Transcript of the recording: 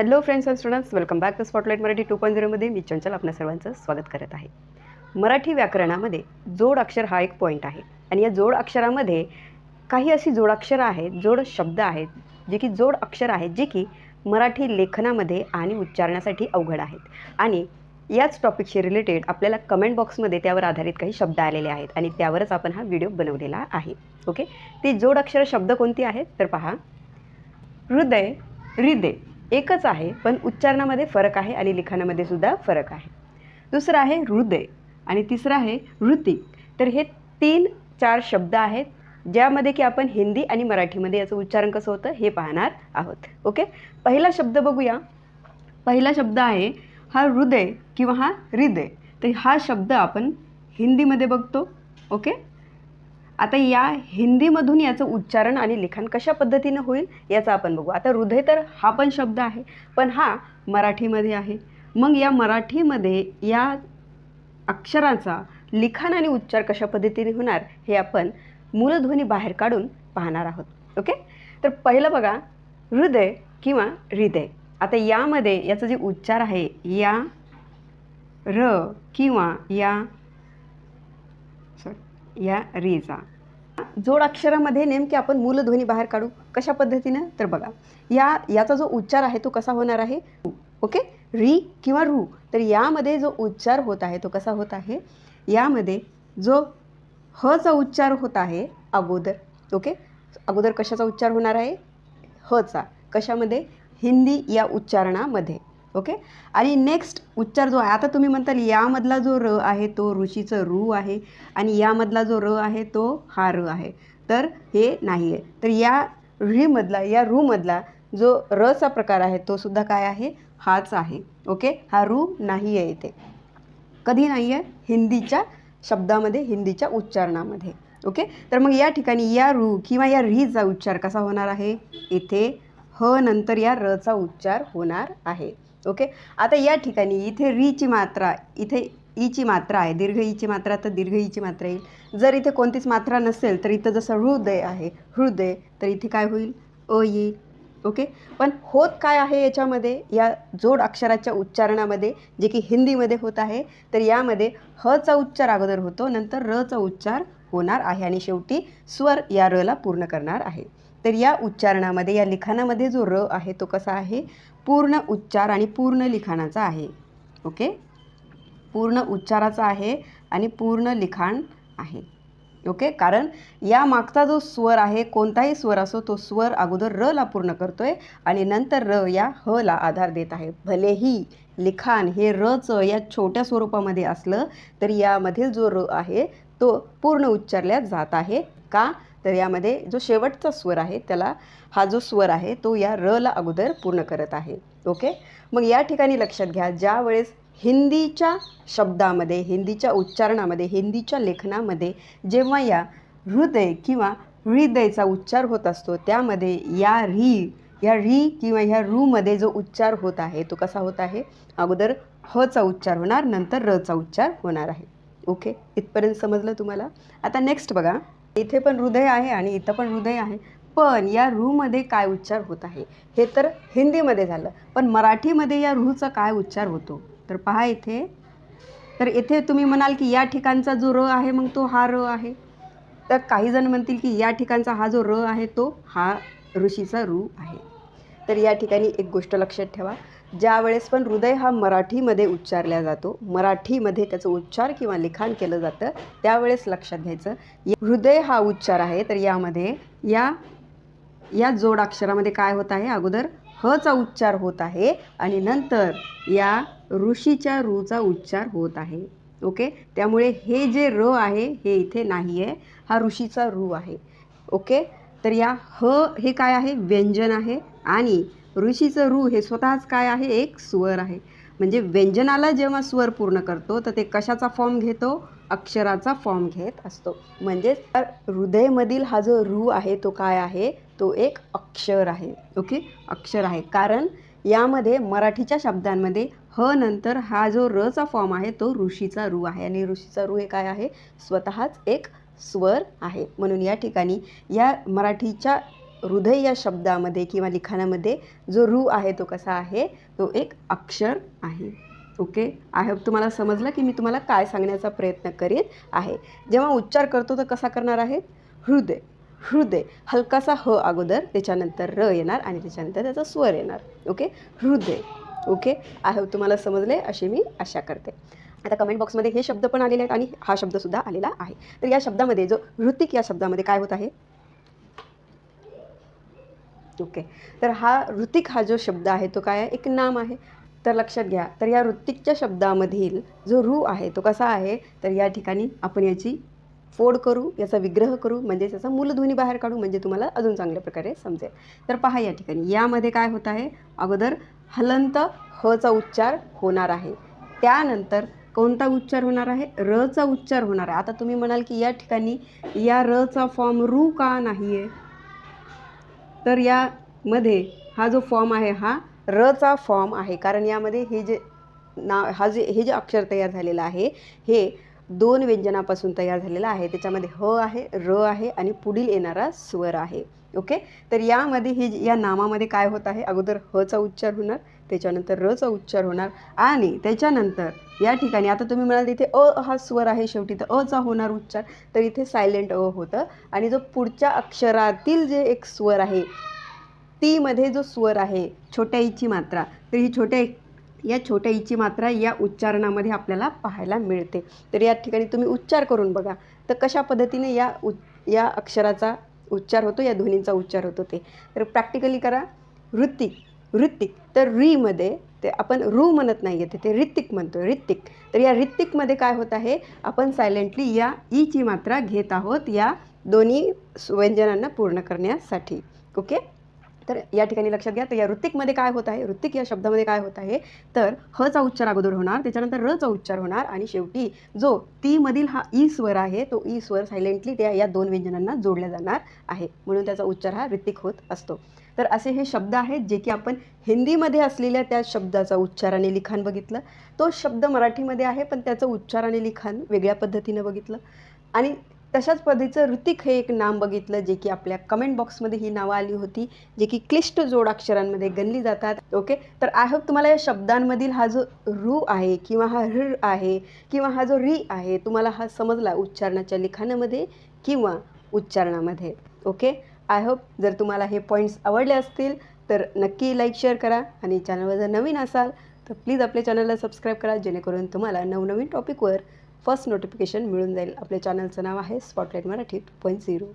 Hello friends and students welcome back to spotlight Marathi two point झिरोमध्ये मी चंचल आपल्या सर्वांचं स्वागत करत आहे. मराठी व्याकरणामध्ये जोड अक्षर हा एक पॉईंट आहे. आणि या जोड अक्षरामध्ये काही अशी जोडाक्षरं आहेत जोड शब्द आहेत जे की जोड अक्षर आहेत जे की मराठी लेखनामध्ये आणि उच्चारण्यासाठी अवघड आहेत. आणि याच टॉपिकशी रिलेटेड आपल्याला कमेंट बॉक्समध्ये त्यावर आधारित काही शब्द आलेले आहेत आणि त्यावरच आपण हा व्हिडिओ बनवलेला आहे. ओके ती जोड अक्षर शब्द कोणती आहेत? तर पहा. हृदय हृदय. एकच आहे पण उच्चारणामध्ये फरक आहे आणि लिखाणामध्ये सुद्धा फरक आहे. दुसरं आहे हृदय आणि तिसरं आहे ऋतिक तर हे तीन चार शब्द आहेत ज्यामध्ये की आपण हिंदी आणि मराठीमध्ये याचं उच्चारण कसं होतं हे पाहणार आहोत. ओके? पहिला शब्द बघूया. पहिला शब्द आहे हा हृदय किंवा हा हृदय. तर हा शब्द आपण हिंदीमध्ये बघतो. ओके? आता या हिंदीमधून याचं उच्चारण आणि लिखाण कशा पद्धतीनं होईल याचं आपण बघू. आता हृदय तर हा पण शब्द आहे पण हा मराठीमध्ये आहे. मग या मराठीमध्ये या अक्षराचा लिखाण आणि उच्चार कशा पद्धतीने होणार हे आपण मूलध्वनी बाहेर काढून पाहणार आहोत. ओके? तर पहिलं बघा हृदय किंवा हृदय. आता यामध्ये याचं जे उच्चार आहे या र किंवा या सॉरी या रीचा. जोड अक्षरामध्ये नेमके आपण मूलध्वनी बाहेर काढू. कशा पद्धतीनं? तर बघा या याचा जो उच्चार आहे तो कसा होणार आहे? ओके? री किंवा रू. तर यामध्ये जो उच्चार होत आहे तो कसा होत आहे? यामध्ये जो हचा उच्चार होत आहे अगोदर. ओके? अगोदर कशाचा उच्चार होणार आहे? हचा कशामध्ये? हिंदी या उच्चारणामध्ये. ओके? आणि नेक्स्ट उच्चार जो आहे आता तुम्ही म्हणताल यामधला जो र आहे तो ऋषीचं रू आहे आणि यामधला जो र आहे तो हा र आहे. तर हे नाही आहे तर या ऋमधला या रूमधला जो रचा प्रकार आहे तो सुद्धा काय आहे? हाच आहे. ओके? हा रू नाही आहे इथे. कधी नाही आहे हिंदीच्या शब्दामध्ये हिंदीच्या उच्चारणामध्ये. ओके? तर मग या ठिकाणी या रू किंवा या रीचा उच्चार कसा होणार आहे? इथे ह नंतर या रचा उच्चार होणार आहे. ओके? आता या ठिकाणी इथे रीची मात्रा इथे ईची मात्रा आहे. दीर्घ ईची मात्रा तर दीर्घ ईची मात्रा येईल. जर इथे कोणतीच मात्रा नसेल तर इथं जसं हृदय आहे हृदय तर इथे काय होईल? अ येईल ओके? पण होत काय आहे याच्यामध्ये? या जोड अक्षराच्या उच्चारणामध्ये जे की हिंदीमध्ये होत आहे तर यामध्ये हचा उच्चार अगोदर होतो नंतर रचा उच्चार होणार आहे आणि शेवटी स्वर या रला पूर्ण करणार आहे. तर या उच्चारणामध्ये या लिखाणामध्ये जो र आहे तो कसा आहे? पूर्ण उच्चार आणि पूर्ण लिखाणाचा आहे. ओके? पूर्ण उच्चाराचा आहे आणि पूर्ण लिखाण आहे. ओके? कारण या मागचा जो स्वर आहे कोणताही स्वर असो तो स्वर अगोदर र ला पूर्ण करतो आहे आणि नंतर र या ह ला आधार देत आहे. भलेही लिखाण हे रचं या छोट्या स्वरूपामध्ये असलं तरी यामधील जो र आहे तो पूर्ण उच्चारल्या जात आहे. का? तर यामध्ये जो शेवटचा स्वर आहे त्याला हा जो स्वर आहे तो या र ला अगोदर पूर्ण करत आहे. ओके? मग या ठिकाणी लक्षात घ्या ज्या वेळेस हिंदीच्या शब्दामध्ये हिंदीच्या उच्चारणामध्ये हिंदीच्या लेखनामध्ये जेव्हा या हृदय किंवा हृदयचा उच्चार होत असतो त्यामध्ये या री या री किंवा ह्या रूमध्ये जो उच्चार होत आहे तो कसा होत आहे? अगोदर हचा उच्चार होणार नंतर रचा उच्चार होणार आहे. ओके? इथपर्यंत समजलं तुम्हाला? आता नेक्स्ट बघा. इथे पण हृदय आहे आणि इथं पण हृदय आहे. पण या ऋमध्ये काय उच्चार होत आहे? हे तर हिंदीमध्ये झालं. पण मराठीमध्ये या ऋचा काय उच्चार होतो? तर पहा इथे. तर इथे तुम्ही म्हणाल की या ठिकाणचा जो र आहे मग तो हा र आहे. तर काही जण म्हणतील की या ठिकाणचा हा जो र आहे तो हा ऋषीचा रू आहे. तर या ठिकाणी एक गोष्ट लक्षात ठेवा. ज्या वेळेस पण हृदय हा मराठीमध्ये उच्चारला जातो मराठीमध्ये त्याचं उच्चार किंवा लिखाण केलं जातं त्यावेळेस लक्षात घ्यायचं. हृदय हा उच्चार आहे तर यामध्ये या या जोडाक्षरामध्ये काय होत आहे? अगोदर हचा उच्चार होत आहे आणि नंतर या ऋषीच्या रूचा उच्चार होत आहे. ओके? त्यामुळे हे जे र आहे हे इथे नाही आहे हा ऋषीचा रू आहे. ओके? तर या ह हे काय आहे? व्यंजन आहे आणि ऋषीचं रू हे स्वतःच काय आहे? एक स्वर आहे. म्हणजे व्यंजनाला जेव्हा स्वर पूर्ण करतो तर ते कशाचा फॉर्म घेतो? अक्षराचा फॉर्म घेत असतो. म्हणजेच हृदयमधील हा जो रू आहे तो काय आहे? तो एक अक्षर आहे. ओके? अक्षर आहे. कारण यामध्ये मराठीच्या शब्दांमध्ये ह नंतर हा जो रचा फॉर्म आहे तो ऋषीचा रू आहे. आणि ऋषीचा रू हे काय आहे? स्वतःच एक स्वर आहे. म्हणून या ठिकाणी या मराठीच्या हृदय या शब्दामध्ये किंवा लिखाणामध्ये जो रू आहे तो कसा आहे तो एक अक्षर आहे. ओके आय होप तुम्हाला समजलं की मी तुम्हाला काय सांगण्याचा प्रयत्न करीत आहे. जेव्हा उच्चार करतो तर कसा करणार आहे? हृदय. हृदय. हलकासा ह अगोदर त्याच्यानंतर र येणार आणि त्याच्यानंतर त्याचा स्वर येणार. ओके हृदय. ओके आय होप तुम्हाला समजले अशी मी आशा करते. आता कमेंट बॉक्समध्ये हे शब्द पण आलेले आहेत आणि हा शब्दसुद्धा आलेला आहे. तर या शब्दामध्ये जो ऋतिक या शब्दामध्ये काय होत आहे? ओके तर हा ऋतिक हा जो शब्द आहे तो काय आहे? एक नाम आहे. तर लक्षात घ्या. तर या ऋतिकच्या शब्दामधील जो रू आहे तो कसा आहे? तर या ठिकाणी आपण याची फोड करू याचा विग्रह करू म्हणजे त्याचा मूलध्वनी बाहेर काढू म्हणजे तुम्हाला अजून चांगल्या प्रकारे समजेल. तर पहा या ठिकाणी. यामध्ये काय होत आहे? अगोदर हलंत हचा उच्चार होणार आहे. त्यानंतर कोणता उच्चार होणार आहे? रचा उच्चार होणार आहे. आता तुम्ही म्हणाल की या ठिकाणी या रचा फॉर्म रू का नाही आहे तर यामध्ये हा जो फॉर्म आहे हा रचा फॉर्म आहे. कारण यामध्ये हे जे ना हा जे हे जे अक्षर तयार झालेलं आहे हे दोन व्यंजनापासून तयार झालेला आहे. त्याच्यामध्ये ह आहे र आहे आणि पुढील येणारा स्वर आहे. ओके? तर यामध्ये ही या नामामध्ये काय होत आहे? अगोदर हचा उच्चार होणार त्याच्यानंतर रचा उच्चार होणार आणि त्याच्यानंतर या ठिकाणी आता तुम्ही म्हणाल तिथे अ हा स्वर आहे शेवटी तर अचा होणार उच्चार. तर इथे सायलेंट अ होतं आणि जो पुढच्या अक्षरातील जे एक स्वर आहे तीमध्ये जो स्वर आहे छोट्या ईची मात्रा तर ही छोट्या या छोट्या ईची मात्रा या उच्चारणामध्ये आपल्याला पाहायला मिळते. तर या ठिकाणी तुम्ही उच्चार करून बघा. तर कशा पद्धतीने या उ या अक्षराचा उच्चार होतो या ध्वनींचा उच्चार होतो ते. तर प्रॅक्टिकली करा. ऋतिक ऋतिक. तर रीमध्ये ते आपण रू म्हणत नाही येते ते ऋतिक म्हणतो ऋतिक. तर या ऋतिकमध्ये काय होत आहे? आपण सायलेंटली या ईची मात्रा घेत आहोत या दोन्ही व्यंजनांना पूर्ण करण्यासाठी. ओके तर या ठिकाणी लक्षात घ्या. तर या ऋतिकमध्ये काय होत आहे? ऋतिक या शब्दामध्ये काय होत आहे? तर हचा उच्चार अगोदर होणार त्याच्यानंतर रचा उच्चार होणार आणि शेवटी जो तीमधील हा ई स्वर आहे तो ई स्वर सायलेंटली त्या या दोन व्यंजनांना जोडल्या जाणार आहे. म्हणून त्याचा उच्चार हा ऋतिक होत असतो. तर असे हे शब्द आहेत जे की आपण हिंदीमध्ये असलेल्या त्या शब्दाचा उच्चार आणि लिखाण बघितलं. तो शब्द मराठीमध्ये आहे पण त्याचं उच्चार आणि लिखाण वेगळ्या पद्धतीनं बघितलं. आणि तशाच पद्धतीचं ऋतिक हे एक नाम बघितलं जे की आपल्या कमेंट बॉक्समध्ये ही नावं आली होती जे की क्लिष्ट जोडाक्षरांमध्ये गणली जातात. ओके तर आय होप तुम्हाला या शब्दांमधील हा जो रू आहे किंवा हा ऋ आहे किंवा हा जो री आहे तुम्हाला हा समजला उच्चारणाच्या लिखाणामध्ये किंवा उच्चारणामध्ये. ओके आय होप जर तुम्हाला हे पॉईंट्स आवडले असतील तर नक्की लाईक शेअर करा आणि चॅनलवर जर नवीन असाल तर प्लीज आपल्या चॅनलला सबस्क्राईब करा जेणेकरून तुम्हाला नवनवीन टॉपिकवर फर्स्ट नोटिफिकेशन मिळून जाईल. आपल्या चॅनलचं नाव आहे spotlight Marathi two point zero